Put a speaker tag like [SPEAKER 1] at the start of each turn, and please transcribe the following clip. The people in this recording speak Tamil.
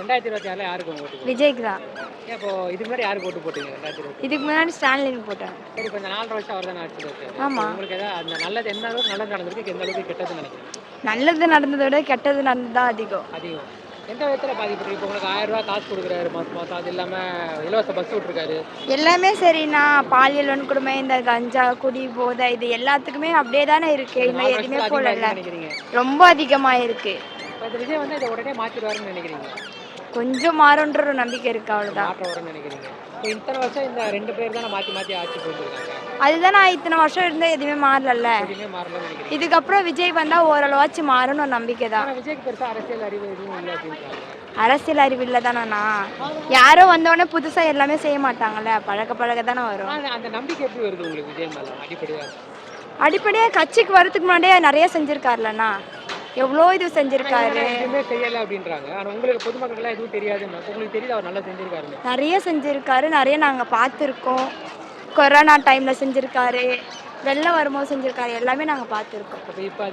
[SPEAKER 1] ரெண்டாயிரத்தி இருபத்தி ஆறில் யாருக்கு ஓட்டு
[SPEAKER 2] விஜய்க்கு தான்.
[SPEAKER 1] இப்போ இதுக்கு முன்னாடி யாருக்கு ஓட்டு போட்டீங்க ரெண்டாயிரத்தி
[SPEAKER 2] இதுக்கு முன்னாடி ஸ்டான்லின் போட்டேன்.
[SPEAKER 1] சரி இந்த நாலரை வருஷம் அவர் தான் ஆட்சியில். உங்களுக்கு ஏதாவது அந்த நல்லது எந்த அளவுக்கு நல்லது நடந்திருக்கு? எந்த அளவுக்கு கெட்டது நினைக்கிறீங்க?
[SPEAKER 2] நல்லது நடந்ததை விட கெட்டது நடந்தது தான் அதிகம்.
[SPEAKER 1] அதிகம். எந்த விதத்தில் பாதிப்பட்டு இப்போ உங்களுக்கு ஆயிரம் ரூபாய் காசு கொடுக்குறாரு மாதம் மாதம் அது இல்லாமல் இலவச பஸ் விட்ருக்காரு
[SPEAKER 2] எல்லாமே சரிண்ணா பாலியல் வன்கொடுமை இந்த கஞ்சா குடி போதை இது எல்லாத்துக்குமே அப்படியே தானே இருக்கு. இன்னும் எதுவுமே போடல.
[SPEAKER 1] நினைக்கிறீங்க?
[SPEAKER 2] ரொம்ப அதிகமாக இருக்கு
[SPEAKER 1] இப்போ விஜய் வந்து இதை உடனே மாற்றிடுவாருன்னு நினைக்கிறீங்க?
[SPEAKER 2] கொஞ்சம் மாறுன்ற ஒரு நம்பிக்கை இருக்கு அவ்வளோதான்
[SPEAKER 1] மாற்றம் வரும்னு நினைக்கிறீங்க. இப்போ இத்தனை வருஷம் இந்த ரெண்டு பேர் தானே மாற்றி மாற்றி ஆட்சி போயிருக்காங்க
[SPEAKER 2] அதுதான் நான் இத்தனை வருஷம் இருந்தால் எதுவுமே மாறல
[SPEAKER 1] எதுவுமே மாறலன்னு நினைக்கிறீங்க.
[SPEAKER 2] இதுக்கப்புறம் விஜய் வந்தால் ஓரளவாச்சும் மாறும்னு ஒரு நம்பிக்கை தான்.
[SPEAKER 1] ஆனால் விஜய்க்கு பெருசாக அரசியல் அறிவு எதுவும் இல்லை அப்படின்றாங்க
[SPEAKER 2] அரசியல் அறிவு இல்லை தானேண்ணா யாரோ வந்தோடனே புதுசாக எல்லாமே செய்ய மாட்டாங்கல்ல. பழக பழக தானே வரும்
[SPEAKER 1] அந்த நம்பிக்கை எப்படி வருது உங்களுக்கு விஜய் மேலே? அடிப்படையாக
[SPEAKER 2] அடிப்படையாக கட்சிக்கு வரதுக்கு முன்னாடியே நிறைய செஞ்சுருக்காருலண்ணா எவ்வளோ இது செஞ்சுருக்காரு?
[SPEAKER 1] எதுவுமே செய்யலை அப்படின்றாங்க. ஆனால் உங்களுக்கு பொதுமக்கள்லாம் எதுவும் தெரியாதுன்னு. உங்களுக்கு தெரியுது அவர் நல்லா செஞ்சிருக்காருன்னு.
[SPEAKER 2] நிறைய செஞ்சுருக்காரு. நிறைய நாங்கள் பார்த்துருக்கோம். கொரோனா டைமில் செஞ்சுருக்காரு. வெள்ளம் வரும்போது செஞ்சுருக்காரு. எல்லாமே நாங்கள் பார்த்துருக்கோம்.
[SPEAKER 1] இப்போ